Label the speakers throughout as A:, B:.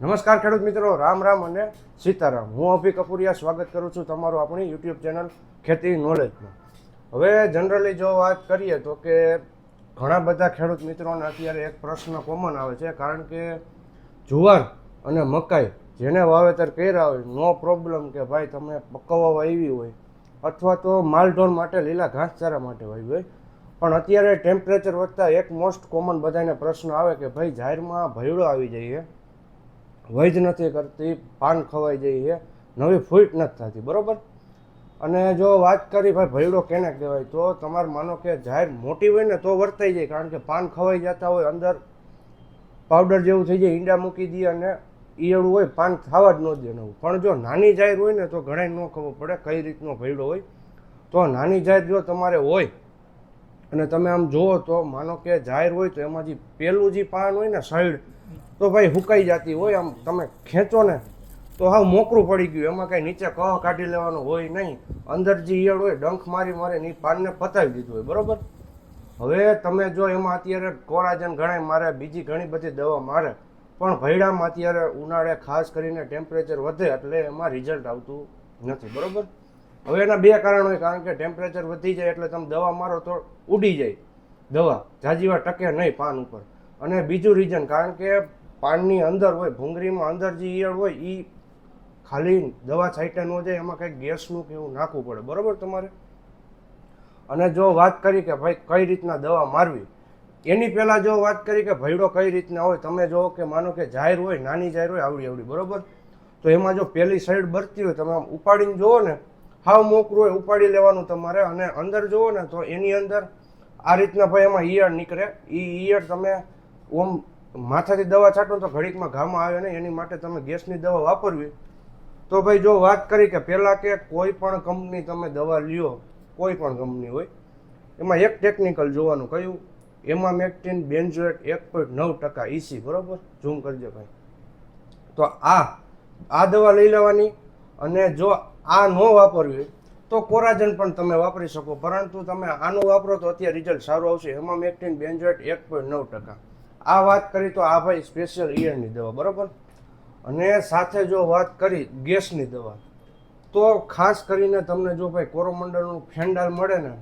A: નમસ્કાર ખેડૂત મિત્રો, રામ રામ અને સીતારામ. હું અભી કપૂરિયા, સ્વાગત કરું છું તમારું આપણી યુટ્યુબ ચેનલ ખેતી નોલેજમાં હવે જનરલી જો વાત કરીએ તો કે ઘણા બધા ખેડૂત મિત્રોને અત્યારે એક પ્રશ્ન કોમન આવે છે, કારણ કે જુવાર અને મકાઈ જેને વાવેતર કર્યા હોય, નો પ્રોબ્લેમ કે ભાઈ તમે પકવવા વાવી હોય અથવા તો માલઢોર માટે, લીલા ઘાસચારા માટે વાવી હોય. પણ અત્યારે ટેમ્પરેચર વધતા એક મોસ્ટ કોમન બધાને પ્રશ્ન આવે કે ભાઈ જાહેરમાં ભયડો આવી જઈએ. વૈજ નથી કરતી, પાન ખવાઈ જાય છે, નવી ફૂટ નથી થતી, બરાબર? અને જો વાત કરી ભાઈ ભયડો કેને કહેવાય, તો તમારે માનો કે જાહેર મોટી હોય ને તો વર્તાઈ જાય, કારણ કે પાન ખવાઈ જતા હોય, અંદર પાવડર જેવું થઈ જાય, ઈંડા મૂકી દઈએ અને ઈયળું હોય, પાન ખાવા જ ન દે નવું. પણ જો નાની જાહેર હોય ને તો ઘણા ન ખબર પડે કઈ રીતનો ભયડો હોય. તો નાની જાહેર જો તમારે હોય, અને તમે આમ જુઓ તો માનો કે જાહેર હોય તો એમાં જે પેલું જે પાન હોય ને સાઈડ તો ભાઈ હુકાઈ જતી હોય, આમ તમે ખેંચો ને, તો હાવ મોકરું પડી ગયું. એમાં કાંઈ નીચે કહ કાઢી લેવાનું હોય નહીં. અંદર જે ઈયળ હોય, ડંખ મારી મારે ની પાનને પતાવી દીધું હોય, બરોબર? હવે તમે જો એમાં અત્યારે કોરાજન ઘણા મારે બીજી ઘણી બધી દવા મારે, પણ ભયડામાં અત્યારે ઉનાળે ખાસ કરીને ટેમ્પરેચર વધે એટલે એમાં રિઝલ્ટ આવતું નથી, બરોબર? હવે એના બે કારણ હોય કારણ કે ટેમ્પરેચર વધી જાય એટલે તમે દવા મારો તો ઉડી જાય. દવા, જાજીવા ટકે નહીં પાન ઉપર. અને બીજું રીઝન કારણ કે પાનની અંદર હોય, ભૂંગળીમાં અંદર જે ઈયળ હોય એ ખાલી દવા છાંટે ન જાય, એમાં કંઈક ગેસનું કે એવું નાખવું પડે. બરાબર તમારે? અને જો વાત કરી કે ભાઈ કઈ રીતના દવા મારવી, એની પહેલાં જો વાત કરી કે ભયડો કઈ રીતના હોય, તમે જો કે માનો કે જાહેર હોય, નાની જાહેર હોય, આવડી આવડી, બરોબર? તો એમાં જો પહેલી સાઈડ બરતી હોય, તમે આમ ઉપાડીને જુઓ ને, હાવ મોકરું હોય, ઉપાડી લેવાનું તમારે, અને અંદર જુઓ ને, તો એની અંદર આ રીતના ભાઈ એમાં ઈયળ નીકળે. એ ઈયળ તમે ઓમ માથાથી દવા છાંટો તો ઘડીકમાં ઘામાં આવે નહીં, એની માટે તમે ગેસની દવા વાપરવી. તો ભાઈ જો વાત કરી કે પહેલાં કે કોઈ પણ કંપની તમે દવા લ્યો, કોઈ પણ કંપની હોય, એમાં એક ટેકનિકલ જોવાનું કયું એમાં મેક્ટિન બેન્ઝોએટ એક પોઈન્ટ નવ ટકા ઈસી બરોબર? ઝૂમ કરજો ભાઈ. તો આ આ દવા લઈ લેવાની અને જો આ ન વાપરવી તો કોરાજન પણ તમે વાપરી શકો. પરંતુ તમે આનું વાપરો તો અત્યારે રિઝલ્ટ સારું આવશે. એમાં મેક્ટિન બેન્ઝોએટ એક પોઈન્ટ નવ ટકા. આ વાત કરી તો આ ભાઈ સ્પેશિયલ ઈયરની દવા, બરાબર? અને સાથે જો વાત કરી ગેસની દવા, તો ખાસ કરીને તમને જો ભાઈ કોરોમંડળનું ફેન્ડાલ મળે ને,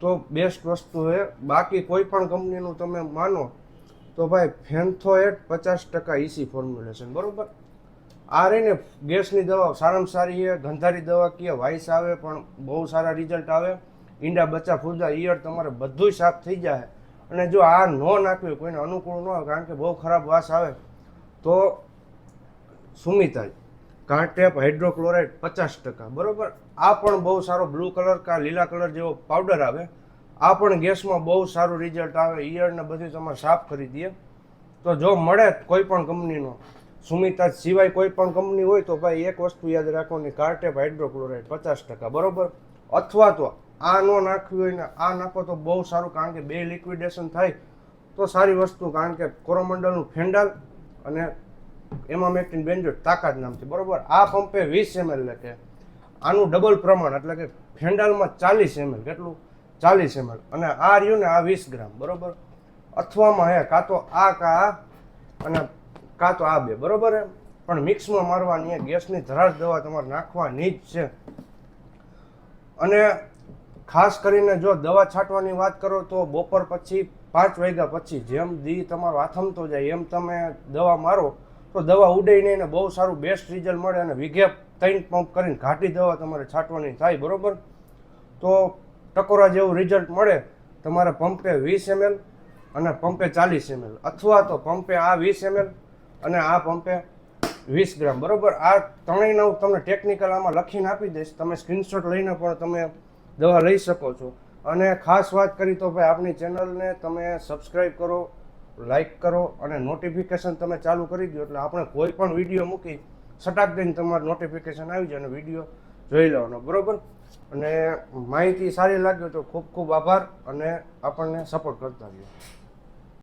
A: તો બેસ્ટ વસ્તુ છે બાકી કોઈ પણ કંપનીનું તમે માનો, તો ભાઈ ફેન્થોએટ પચાસ ટકા ઇસી ફોર્મ્યુલેશન બરાબર? આ રહીને ગેસની દવા સારામાં સારી છે ગંધારી દવા કીએ વાઇસ આવે પણ બહુ સારા રિઝલ્ટ આવે, ઈંડા બચ્ચા ફૂદા, ઈયળ તમારે બધુંય સાફ થઈ જાય. અને જો આ ન નાખ્યું, કોઈને અનુકૂળ ન હોય, કારણ કે બહુ ખરાબ વાસ આવે, તો સુમિતાજ કાંટેપ હાઇડ્રોક્લોરાઇડ પચાસ ટકા, બરાબર? આ પણ બહુ સારો બ્લુ કલર કા લીલા કલર જેવો પાવડર આવે. આ પણ ગેસમાં બહુ સારું રિઝલ્ટ આવે ઈયળને બધું તમારે સાફ કરી દઈએ. તો જો મળે કોઈ પણ કંપનીનો, સુમિતા સિવાય કોઈ પણ કંપની હોય તો ભાઈ એક વસ્તુ યાદ રાખવાની કાર્ટેપ હાઇડ્રોક્લોરાઇડ પચાસ ટકા, બરાબર? અથવા તો આ ન નાખવી હોય ને આ નાખો તો બહુ સારું, કારણ કે બે લિક્વિડેશન થાય તો સારી વસ્તુ, કારણ કે કોરોમંડલનું ફેન્ડાલ અને એમાં મેક્ટિન બેન્જોટ તાકાત નામથી, બરોબર? આ પંપે વીસ એમએલ લખે આનું ડબલ પ્રમાણ, એટલે કે ફેન્ડાલમાં ચાલીસ એમએલ, કેટલું? ચાલીસ એમએલ. અને આ રહ્યું ને આ વીસ ગ્રામ, બરોબર? અથવામાં હે, કાં તો આ કા આ અને કાં તો આ બે, બરોબર એમ? પણ મિક્સમાં મારવાની ગેસની ધરાશ દવા તમારે નાખવાની જ છે. અને ખાસ કરીને જો દવા છાંટવાની વાત કરો તો બપોર પછી પાંચ વાગ્યા પછી જેમ દી તમારો આથમતો જાય એમ તમે દવા મારો, તો દવા ઉડે નહીં બહુ સારું બેસ્ટ રિઝલ્ટ મળે અને વિઘે ત્રણ પંપ કરીને ઘાટી દવા તમારે છાંટવાની થાય, બરાબર? તો ટકોરા જેવું રિઝલ્ટ મળે તમારે પંપે વીસ એમએલ અને પંપે ચાલીસ એમએલ અથવા તો પંપે આ વીસ એમએલ અને આ પંપે વીસ ગ્રામ બરાબર? આ ત્રણેયના હું તમને ટેકનિકલ આમાં લખીને આપી દઈશ. તમે સ્ક્રીનશોટ લઈને પણ તમે દવા લઈ શકો છો. અને ખાસ વાત કરી તો ભાઈ આપણી ચેનલને તમે સબસ્ક્રાઈબ કરો લાઈક કરો અને નોટિફિકેશન તમે ચાલુ કરી દો એટલે આપણે કોઈ પણ વીડિયો મૂકી સટાક દઈને તમારું નોટિફિકેશન આવી જાય અને વીડિયો જોઈ લેવાનો. બરાબર? અને માહિતી સારી લાગ્યો તો ખૂબ ખૂબ આભાર અને આપણને સપોર્ટ કરતા રહ્યો